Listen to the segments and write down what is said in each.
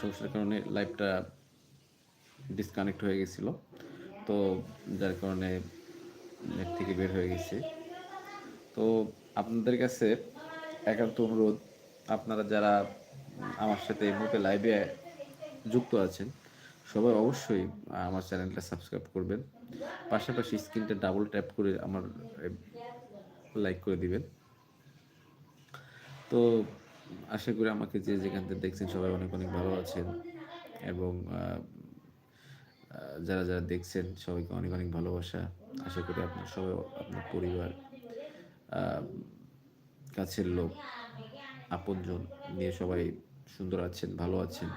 সমস্যার কারণে লাইভটা ডিসকানেক্ট হয়ে গেছিল। তো যার কারণে নেট থেকে বের হয়ে গেছে। তো আপনাদের কাছে একান্ত অনুরোধ, আপনারা যারা আমার সাথে এই মুহূর্তে লাইভে যুক্ত আছেন, সবাই অবশ্যই আমার চ্যানেলটা সাবস্ক্রাইব করবেন। পাশাপাশি স্ক্রিনটা ডাবল ট্যাপ করে আমার লাইক করে দিবেন। তো আশা করি আমাকে যে যেখান থেকে দেখছেন সবাই অনেক অনেক ভালো আছেন এবং যারা যারা দেখছেন সবাইকে অনেক অনেক ভালোবাসা। আশা করি আপনার সবাই, আপনার পরিবার কাছের লোক, আপনজন নিয়ে সবাই সুন্দর আছেন, ভালো আছেন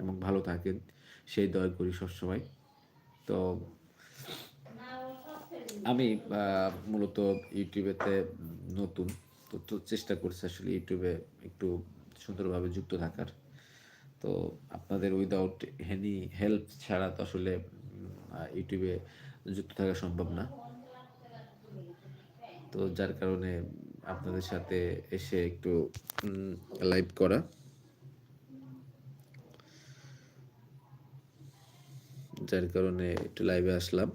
এবং ভালো থাকেন। সেই দয়া করি সবসময়। তো আমি মূলত ইউটিউবেতে নতুন তো তো চেষ্টা করছে আসলে ইউটিউবে একটু সুন্দরভাবে যুক্ত থাকার। তো আপনাদের উইদাউট হেনি হেল্প ছাড়া তো আসলে ইউটিউবে যুক্ত থাকা সম্ভব না। তো যার কারণে আপনাদের সাথে এসে একটু লাইভ করা। যার কারণে একটু লাইভে আসলাম।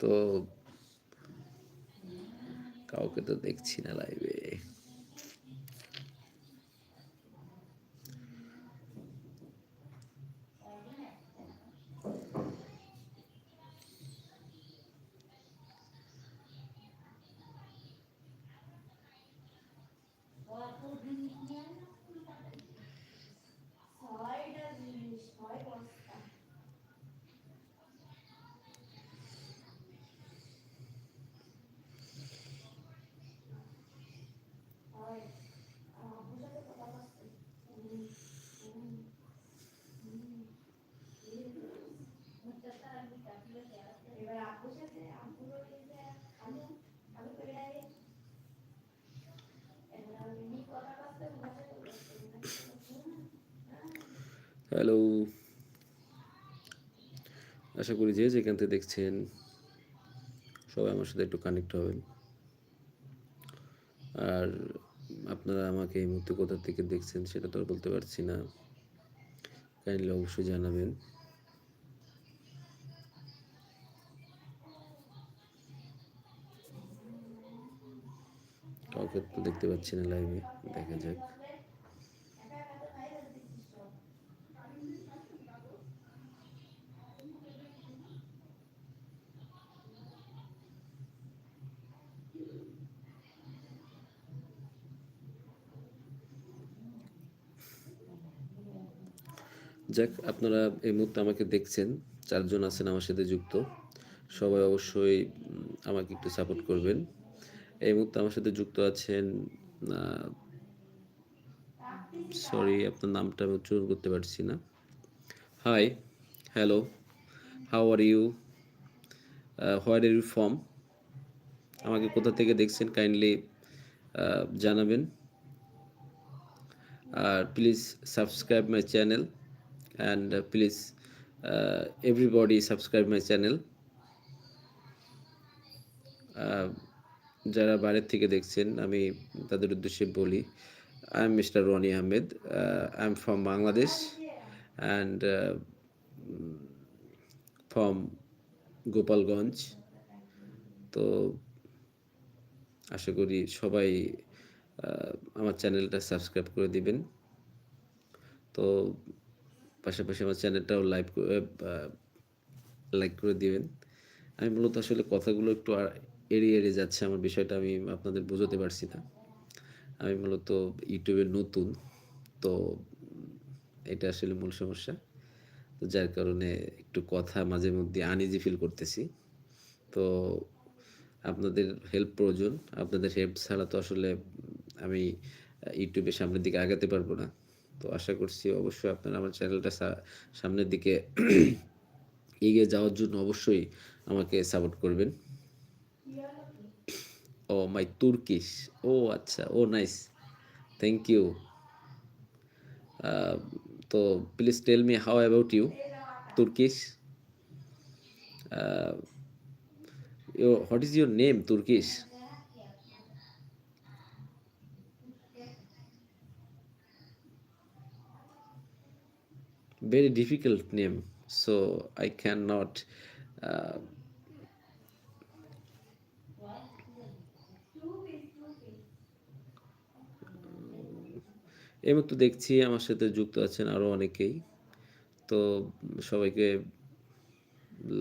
তো কাউকে তো দেখছি না লাইভে হ্যালো আশা করি যে যেখান থেকে দেখছেন, সবাই আমার সাথে একটু কানেক্ট হবেন। আর আপনারা আমাকে এই মুহূর্তে কোথা থেকে দেখছেন সেটা তো বলতে পারছি না। কাইন্ডলি অবশ্যই জানাবেন। কাউকে তো দেখতে পাচ্ছি না লাইভে দেখা যাক। যাক, আপনারা এই মুহূর্তে আমাকে দেখছেন, চারজন আছেন আমার সাথে যুক্ত। সবাই অবশ্যই আমাকে একটু সাপোর্ট করবেন। এই মুহূর্তে আমার সাথে যুক্ত আছেন সরি আপনার নামটা আমি উচ্চারণ করতে পারছি না। Hi hello how are you where are you from আমাকে কোথা থেকে দেখছেন কাইন্ডলি জানাবেন। আর please subscribe my channel and please everybody subscribe my channel যারা বাইরের থেকে দেখছেন আমি তাদের উদ্দেশ্যে বলি I am mister Roni Ahmed I am from Bangladesh and from Gopalganj তো আশা করি সবাই আহ, আমার চ্যানেলটা সাবস্ক্রাইব করে দিবেন। তো পাশাপাশি আমার চ্যানেলটাও লাইভ লাইক করে দিবেন। আমি মূলত আসলে কথাগুলো একটু এড়িয়ে এড়িয়ে যাচ্ছে, আমার বিষয়টা আমি আপনাদের বোঝাতে পারছি না। আমি মূলত ইউটিউবে নতুন, তো এটা আসলে মূল সমস্যা। তো যার কারণে একটু কথা মাঝে মধ্যে আনিজি ফিল করতেছি। তো আপনাদের হেল্প প্রয়োজন। আপনাদের হেল্প ছাড়া তো আসলে আমি ইউটিউবের সামনের দিকে আগাতে পারব না। তো আশা করছি অবশ্যই আপনারা আমার চ্যানেলটা সামনের দিকে এগিয়ে যাওয়ার জন্য অবশ্যই আমাকে সাপোর্ট করবেন। ও মাই তুর্কিশ ও আচ্ছা। ও নাইস থ্যাংক ইউ তো please tell me how about you Turkish your is your name name very difficult name so i cannot uh, এই মতো দেখছি আমার সাথে যুক্ত আছেন আরও অনেকেই। তো সবাইকে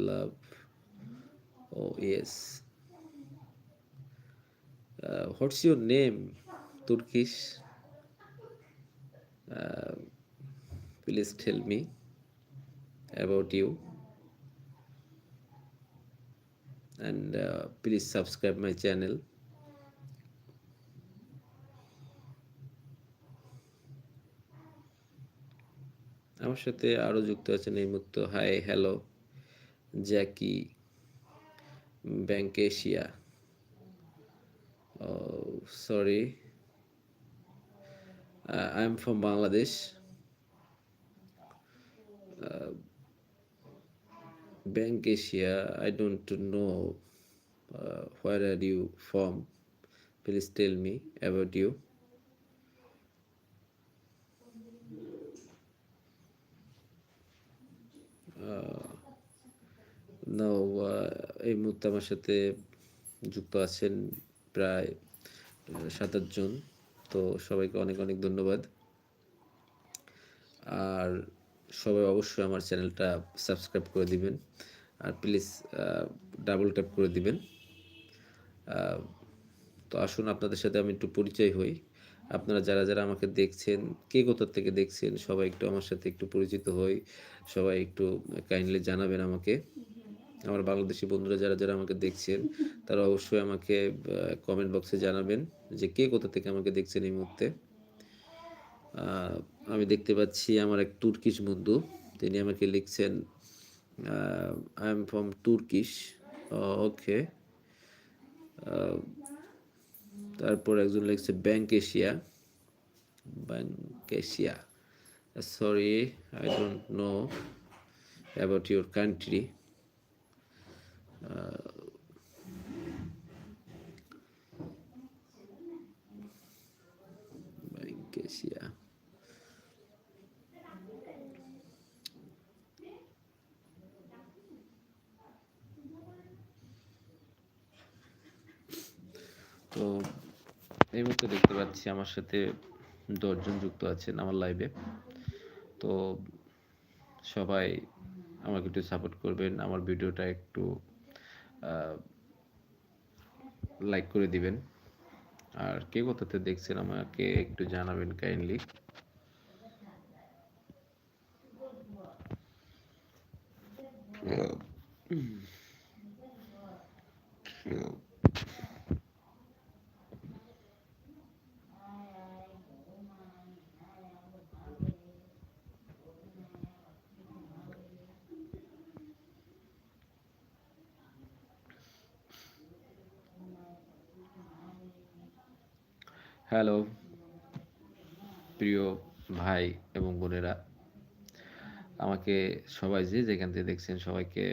love oh yes what's your name Turkish. Please tell me about you and please subscribe my channel আমার সাথে আরও যুক্ত আছেন এই মুহূর্তে। Hi hello Jackie Bank Asia sorry I am from Bangladesh Bank Asia, I don't know uh, where are you from. Please tell me about you. Now এই মুহূর্তে আমার সাথে যুক্ত আছেন প্রায় সাত আটজন তো সবাইকে অনেক অনেক ধন্যবাদ আর সবাই অবশ্যই আমার চ্যানেলটা সাবস্ক্রাইব করে দিবেন। আর প্লিজ ডাবল ট্যাপ করে দিবেন। তো আসুন, আপনাদের সাথে আমি একটু পরিচয় হই। আপনারা যারা যারা আমাকে দেখছেন, কে কোথার থেকে দেখছেন, সবাই একটু আমার সাথে একটু পরিচিত হই। সবাই একটু কাইন্ডলি জানাবেন আমাকে। আমার বাংলাদেশি বন্ধুরা যারা যারা আমাকে দেখছেন, তারা অবশ্যই আমাকে কমেন্ট বক্সে জানাবেন যে কে কোথা থেকে আমাকে দেখছেন এই মুহূর্তে। আমি দেখতে পাচ্ছি আমার এক তুর্কিশ বন্ধু। তিনি আমাকে লিখছেন I am from Turkish okay তারপর একজন লিখছে Bank Asia Bank Asia sorry I don't know about your country Bank Asia তো এই মুহূর্তে দেখতে পাচ্ছি আমার সাথে দশজন যুক্ত আছেন আমার লাইভে তো সবাই আমাকে একটু সাপোর্ট করবেন, আমার ভিডিওটা একটু লাইক করে দিবেন। আর কে কোথাতে দেখছেন আমাকে একটু জানাবেন কাইন্ডলি হ্যালো প্রিয় ভাই এবং বোনেরা, আমাকে সবাই যে যেখান থেকে দেখছেন সবাইকে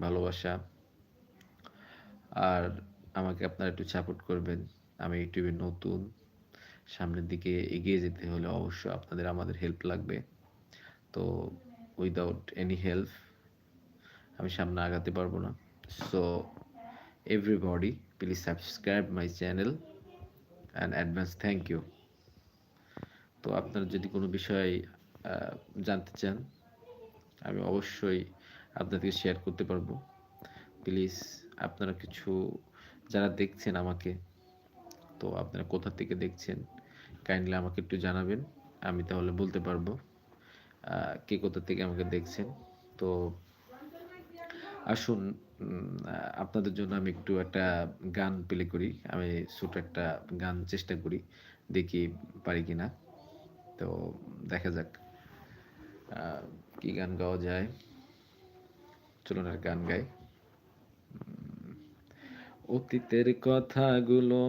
ভালোবাসা। আর আমাকে আপনারা একটু সাপোর্ট করবেন। আমি ইউটিউবে নতুন, সামনের দিকে এগিয়ে যেতে হলে অবশ্য আপনাদের আমাদের হেল্প লাগবে। তো উইদাউট এনি হেল্প আমি সামনে আগাতে পারব না। So everybody please subscribe my channel and advance thank you তো আপনারা যদি কোনো বিষয় জানতে চান, আমি অবশ্যই আপনাদেরকে শেয়ার করতে পারব। প্লিজ আপনারা কিছু, যারা দেখছেন আমাকে, তো আপনারা কোথা থেকে দেখছেন কাইন্ডলি আমাকে একটু জানাবেন, আমি তাহলে বলতে পারব কে কোথা থেকে আমাকে দেখছেন। তো আসুন আপনাদের জন্য আমি একটু একটা গান প্লে করি, আমি ছোট একটা গান চেষ্টা করি, দেখি পারি কিনা। তো দেখা যাক কি গান গাওয়া যায়। চলুন আর গান গাই। অতীতের কথাগুলো,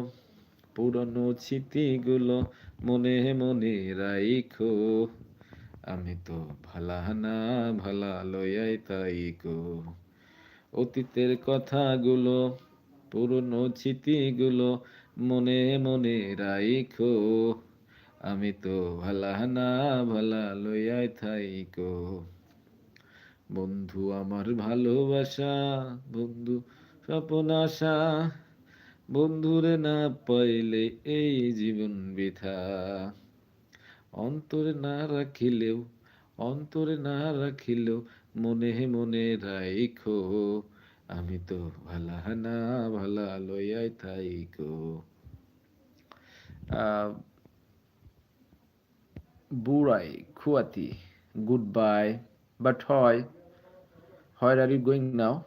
পুরনো স্মৃতিগুলো মনে মনে রাইখো। আমি তো ভালা না, ভালা লয়াই তাইকো অতীতের কথাগুলো, পুরনো স্মৃতিগুলো মনে মনে রাইখো। আমি তো ভালা না, ভালা লইয়াই থাইকো। বন্ধু আমার ভালোবাসা, বন্ধু স্বপন আশা, বন্ধুরে না পাইলে এই জীবন বৃথা। অন্তরে না রাখিলেও, অন্তরে না রাখিলেও মনে মনে রাইখো। আমি তো ভালা না, ভালা লইয়াই থাইকো। বুড়াই খুয়াতি গুড বাই বাট হয় Where are you going now?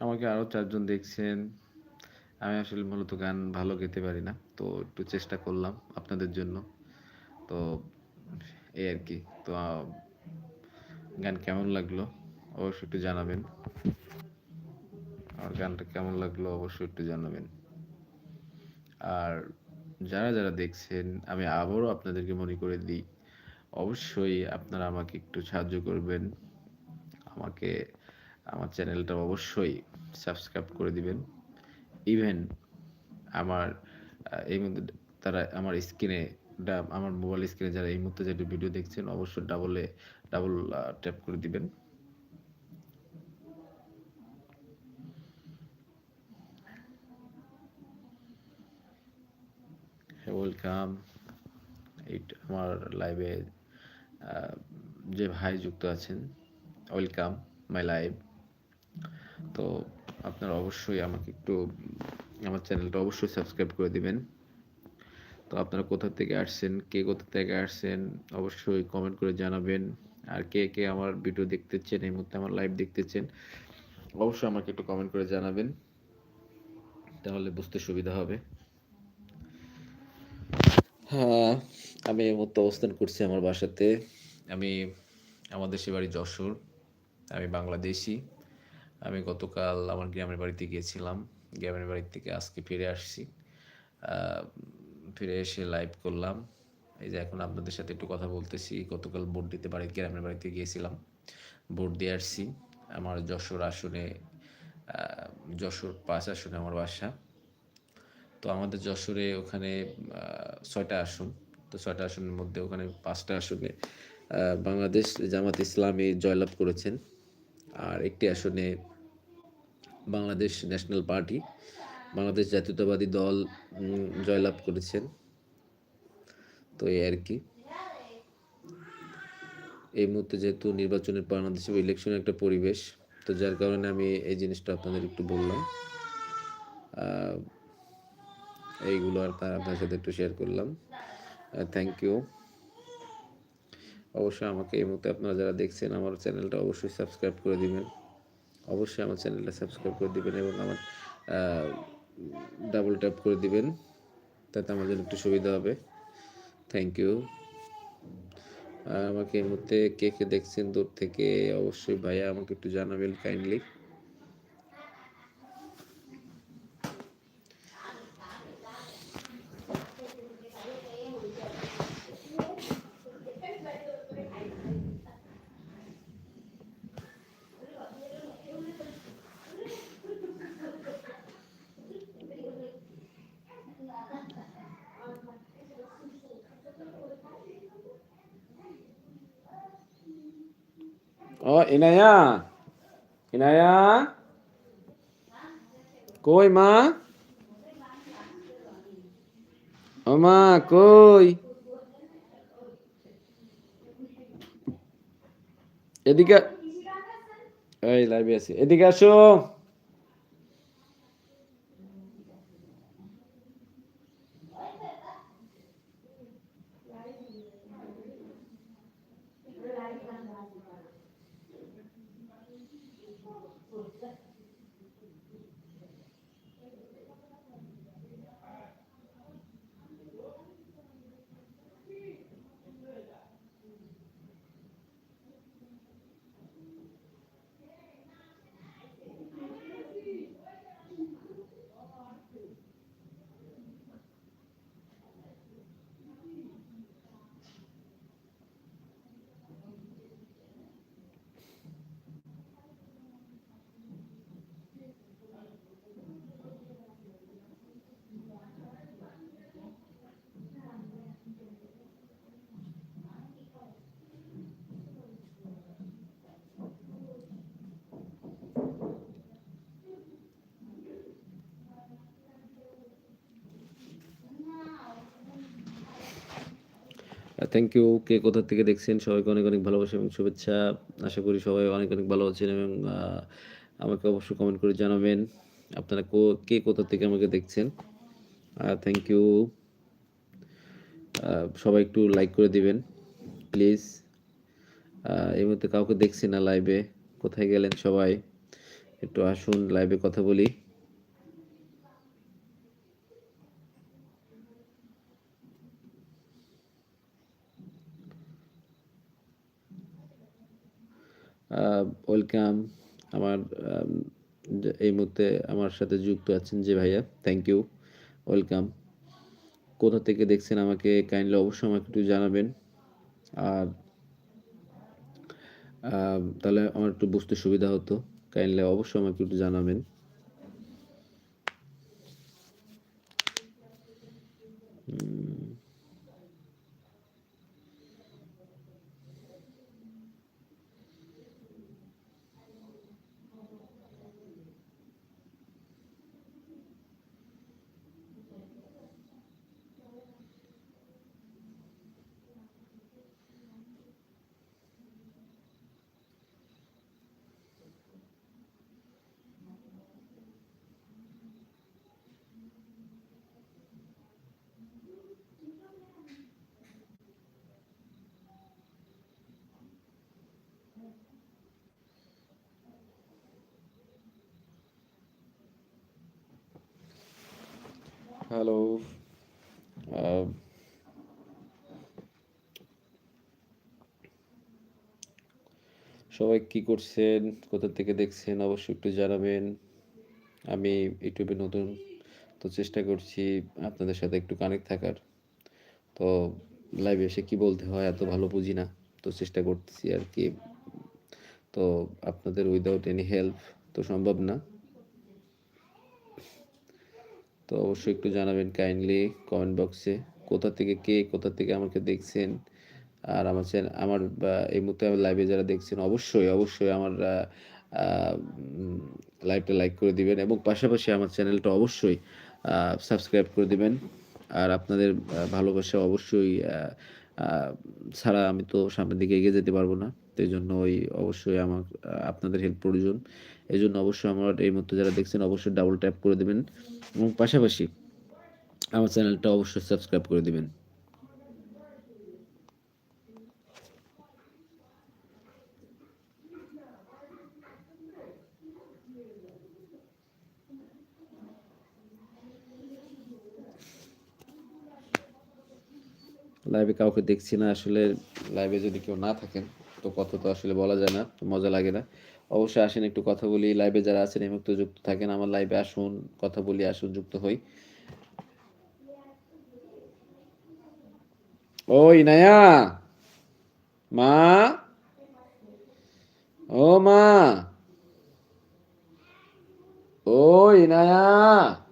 আমাকে আরও চারজন দেখছেন। আমি আসলে মূলত গান ভালো গেতে পারি না, তো একটু চেষ্টা করলাম আপনাদের জন্য। তো এই আর কি, তো গান কেমন লাগল? অবশ্যই একটু জানাবেন। আমার গানটা কেমন লাগল অবশ্যই একটু জানাবেন। আর যারা যারা দেখছেন, আমি আবারও আপনাদেরকে মনে করে দিই, অবশ্যই আপনারা আমাকে একটু সাহায্য করবেন। আমাকে আমার চ্যানেলটা অবশ্যই সাবস্ক্রাইব করে দিবেন। ইভেন আমার এই মধ্যে তারা আমার স্ক্রিনে আমার মোবাইল স্ক্রিনে যারা এই মুহূর্তে যেটা ভিডিও দেখছেন, অবশ্যই ডাবলে ডাবল ট্যাপ করে দিবেন। ওয়েলকাম এই আমার লাইভে যে ভাই যুক্ত আছেন ওয়েলকাম মাই লাইভ তো আপনারা অবশ্যই আমাকে একটু, আমার চ্যানেলটা অবশ্যই সাবস্ক্রাইব করে দিবেন। তো আপনারা কোথা থেকে আসছেন, কে কোথা থেকে আসছেন, অবশ্যই কমেন্ট করে জানাবেন। আর কে কে আমার ভিডিও দেখতেছেন, এই মুহূর্তে আমার লাইভ দেখতেছেন, অবশ্যই আমাকে একটু কমেন্ট করে জানাবেন। তাহলে বুঝতে সুবিধা হবে। হ্যাঁ আমি এই মুহূর্তে অবস্থান করছি আমার বাসাতে। আমি, আমাদের দেশে বাড়ি যশোর। আমি বাংলাদেশি। আমি গতকাল আমার গ্রামের বাড়িতে গিয়েছিলাম। গ্রামের বাড়ি থেকে আজকে ফিরে আসছি। ফিরে এসে লাইভ করলাম। এই যে এখন আপনাদের সাথে একটু কথা বলতেছি। গতকাল ভোট দিতে বাড়ি, গ্রামের বাড়িতে গিয়েছিলাম। ভোট দিয়ে আসছি। আমার যশোর আসনে যশোর পাঁচ আসনে আমার বাসা। তো আমাদের যশোরে ওখানে ছয়টা আসন। তো ছয়টা আসনের মধ্যে ওখানে পাঁচটা আসনে বাংলাদেশ জামাত ইসলামী জয়লাভ করেছেন। আর একটি আসনে বাংলাদেশ ন্যাশনাল পার্টি, বাংলাদেশ জাতীয়তাবাদী দল জয়লাভ করেছেন। তো এই আর কি। এই মুহূর্তে যেহেতু নির্বাচনের বাংলাদেশে ইলেকশনের একটা পরিবেশ, তো যার কারণে আমি এই জিনিসটা আপনাদের একটু বললাম। এইগুলো আর আপনার সাথে একটু শেয়ার করলাম। থ্যাংক ইউ অবশ্যই আমাকে এই মুহূর্তে আপনারা যারা দেখছেন আমার চ্যানেলটা অবশ্যই সাবস্ক্রাইব করে দিবেন। অবশ্যই আমার চ্যানেলটা সাবস্ক্রাইব করে দিবেন এবং আমার ডাবল ট্যাপ করে দিবেন। তাতে আমার জন্য একটু সুবিধা হবে। থ্যাংক ইউ আর আমাকে এই মুহূর্তে কে কে দেখছেন দূর থেকে অবশ্যই ভাইয়া আমাকে একটু জানাবেন কাইন্ডলি Oh, Inaya. ইনায়া কই মা ও মা কই এদিকে এই লাইভে আছি এদিকে আসো থ্যাংক ইউ কে কোথা থেকে দেখছেন? সবাইকে অনেক অনেক ভালোবাসা এবং শুভেচ্ছা। আশা করি সবাই অনেক অনেক ভালো আছেন এবং আমাকে অবশ্যই কমেন্ট করে জানাবেন। আপনারা কো- কোথা থেকে আমাকে দেখছেন? থ্যাংক ইউ সবাই একটু লাইক করে দিবেন প্লিজ এই মুহূর্তে কাউকে দেখছি না লাইভে কোথায় গেলেন সবাই? একটু আসুন লাইভে কথা বলি। ওয়েলকাম আমার আম, এই মুহূর্তে আমার সাথে যুক্ত আছেন যে ভাইয়া থ্যাংক ইউ ওয়েলকাম কোথা থেকে দেখছেন আমাকে কাইন্ডলি অবশ্যই আমাকে একটু জানাবেন। আর তাহলে আমার একটু বুঝতে সুবিধা হতো কাইন্ডলি অবশ্যই আমাকে একটু জানাবেন। হ্যালো সবাই কি করছেন? কোথা থেকে দেখছেন? অবশ্যই একটু জানাবেন। আমি ইউটিউবে নতুন তো চেষ্টা করছি আপনাদের সাথে একটু কানেক্ট থাকার। তো লাইভে এসে কি বলতে হয়? এত ভালো বুঝি না। তো চেষ্টা করতেছি আর কি। তো আপনাদের উইদাউট এনি হেল্প তো সম্ভব না। তো অবশ্যই একটু জানাবেন কাইন্ডলি কমেন্ট বক্সে কোথা থেকে কে, কোথা থেকে আমাকে দেখছেন। আর আমার চ্যানেল আমার এই মুহূর্তে আমার লাইভে যারা দেখছেন, অবশ্যই অবশ্যই আমার লাইভটা লাইক করে দিবেন এবং পাশাপাশি আমার চ্যানেলটা অবশ্যই সাবস্ক্রাইব করে দিবেন। আর আপনাদের ভালোবাসা অবশ্যই ছাড়া আমি তো সামনের দিকে এগিয়ে যেতে পারব না। তো এই জন্য ওই অবশ্যই আমার আপনাদের হেল্প প্রয়োজন। এই জন্য অবশ্যই আমার এই মুহূর্তে যারা দেখছেন, অবশ্যই ডাবল ট্যাপ করে দেবেন। এবং পাশাপাশি আমার চ্যানেলটা অবশ্যই সাবস্ক্রাইব করে দিবেন। লাইভে কাউকে দেখছি না, আসলে লাইভে যদি কেউ না থাকেন, তো কথা তো আসলে বলা যায় না, মজা লাগে না। অবশ্যই আসেন, একটু কথা বলি। লাইভে যারা আছেন, এই মুহূর্তে যুক্ত থাকেন, আমার লাইভে আসুন, কথা বলি, আসুন, যুক্ত হই। ও, ইনায়া! মা! ও মা! ও নায়া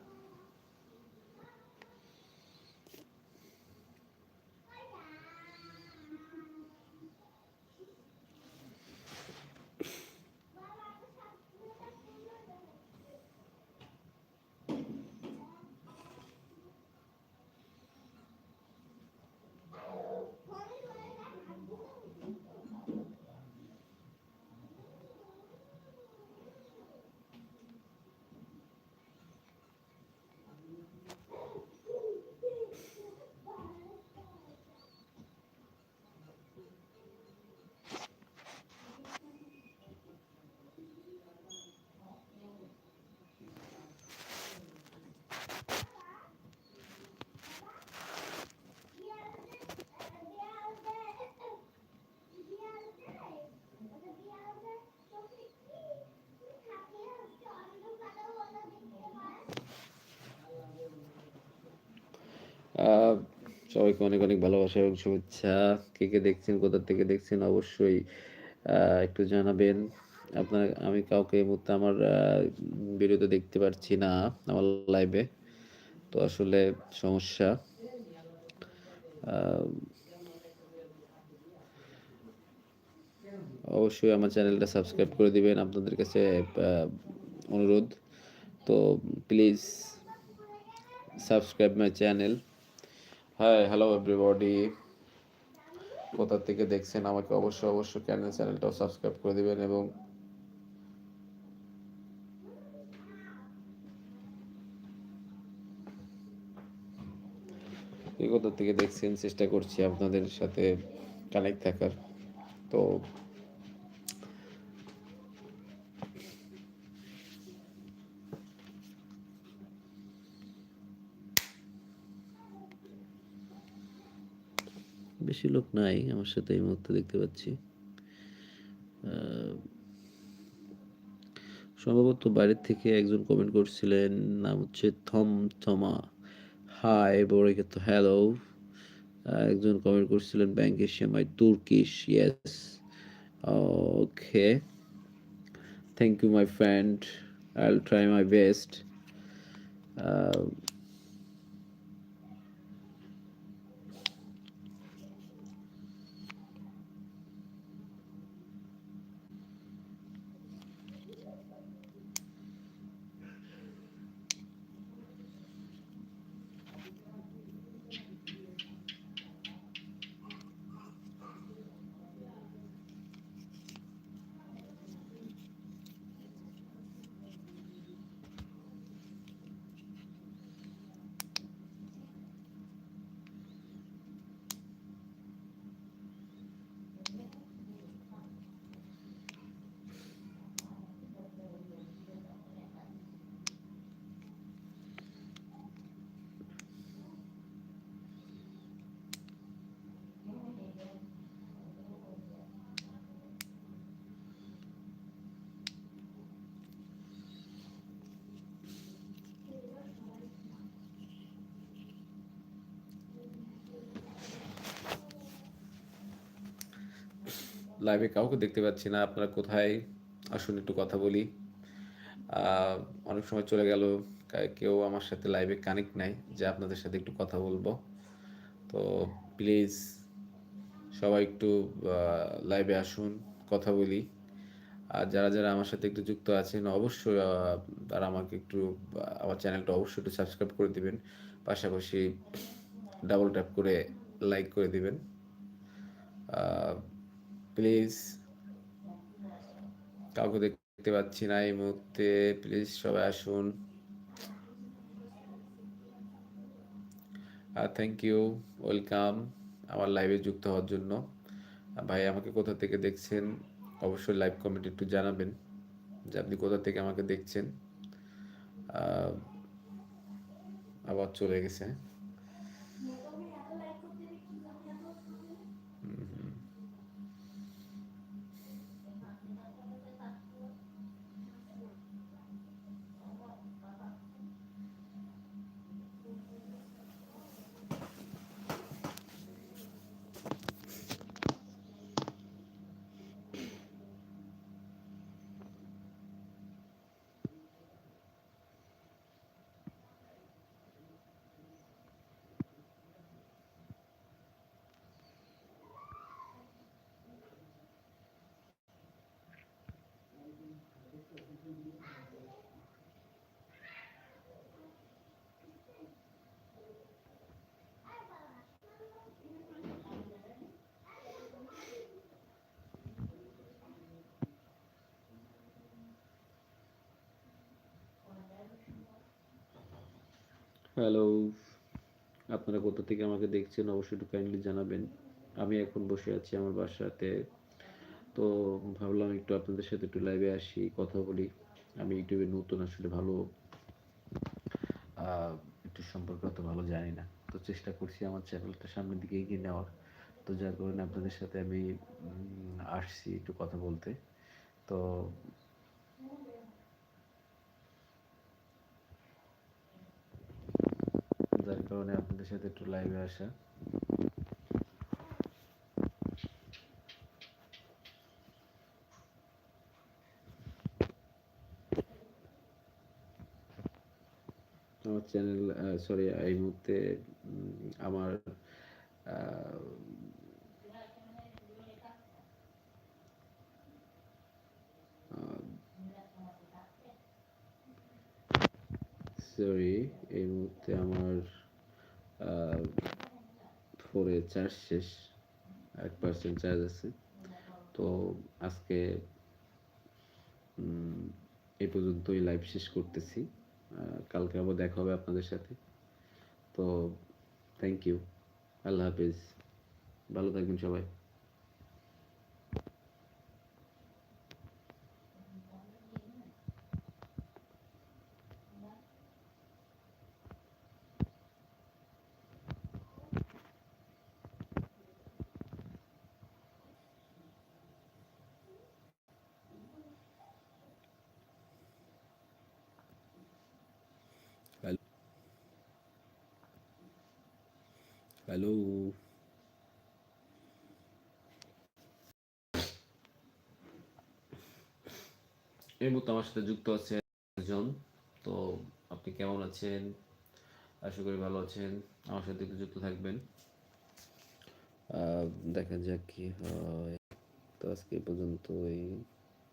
সবাইকে অনেক অনেক ভালোবাসা এবং শুভেচ্ছা। কে কে দেখছেন, কোথা থেকে দেখছেন অবশ্যই একটু জানাবেন। আপনার, আমি কাউকে এই মুহূর্তে আমার ভিডিওতে দেখতে পারছি না, আমার লাইভে তো আসলে সমস্যা। অবশ্যই আমার চ্যানেলটা সাবস্ক্রাইব করে দিবেন, আপনাদের কাছে অনুরোধ। তো please subscribe my channel hi hello everybody কোথা থেকে দেখছেন আমাকে অবশ্যই অবশ্যই চ্যানেল, চ্যানেলটাও সাবস্ক্রাইব করে দিবেন এবং কোথা থেকে দেখছেন, চেষ্টা করছি আপনাদের সাথে কানেক্ট থাকার। তো বেশি লোক নাই, আমার সাথে এই মুহূর্তে দেখতে পাচ্ছি। সম্ভবত বাইরের থেকে একজন কমেন্ট করছিলেন, নাম হচ্ছে থম থমা। হাই বড়কে তো হ্যালো একজন কমেন্ট করছিলেন Bank Asia my Turkish yes okay thank you my friend I will try my best লাইভে কাউকে দেখতে পাচ্ছি না, আপনারা কোথায়? আসুন একটু কথা বলি। অনেক সময় চলে গেল কেউ আমার সাথে লাইভে কানেক্ট নাই, যে আপনাদের সাথে একটু কথা বলব। তো প্লিজ সবাই একটু লাইভে আসুন, কথা বলি। আর যারা যারা আমার সাথে একটু যুক্ত আছেন, অবশ্যই তারা আমাকে একটু আমার চ্যানেলটা অবশ্যই একটু সাবস্ক্রাইব করে দিবেন। পাশাপাশি ডাবল ট্যাপ করে লাইক করে দিবেন। প্লিজ কাউকে দেখতে পাচ্ছি না এই মুহূর্তে। প্লিজ সবাই আসুন। থ্যাংক ইউ ওয়েলকাম আমার লাইভে যুক্ত হওয়ার জন্য। ভাই, আমাকে কোথা থেকে দেখছেন? অবশ্যই লাইভ কমেন্ট একটু জানাবেন যে আপনি কোথা থেকে আমাকে দেখছেন। আবার চলে গেছে। হ্যালো আপনারা কোথা থেকে আমাকে দেখছেন অবশ্যই একটু কাইন্ডলি জানাবেন। আমি এখন বসে আছি আমার বাসাতে। তো ভাবলাম একটু আপনাদের সাথে একটু লাইভে আসি, কথা বলি। আমি ইউটিউবে নতুন, আসলে ভালো একটু সম্পর্কে অত ভালো জানি না। তো চেষ্টা করছি আমার চ্যানেলটা সামনের দিকে এগিয়ে নেওয়ার। তো যার কারণে আপনাদের সাথে আমি আসছি একটু কথা বলতে। তো যার কারণে আপনাদের সাথে একটু লাইভে আসা। আমার চ্যানেল সরি এই মুহূর্তে আমার সরি এই মুহূর্তে আমার চার্জ শেষ, এক পার্সেন্ট চার্জ আছে। তো আজকে এই পর্যন্তই লাইভ শেষ করতেছি। কালকে আবার দেখা হবে আপনাদের সাথে। তো থ্যাংক ইউ আল্লাহ হাফিজ। ভালো থাকবেন সবাই হ্যালো হ্যালো এই মুহূর্তে আমার সাথে যুক্ত আছে একজন। তো আপনি কেমন আছেন? আশা করি ভালো আছেন। আমার সাথে যুক্ত থাকবেন। দেখা যাক কি হয়। তো আজকে পর্যন্ত পর্যন্তই।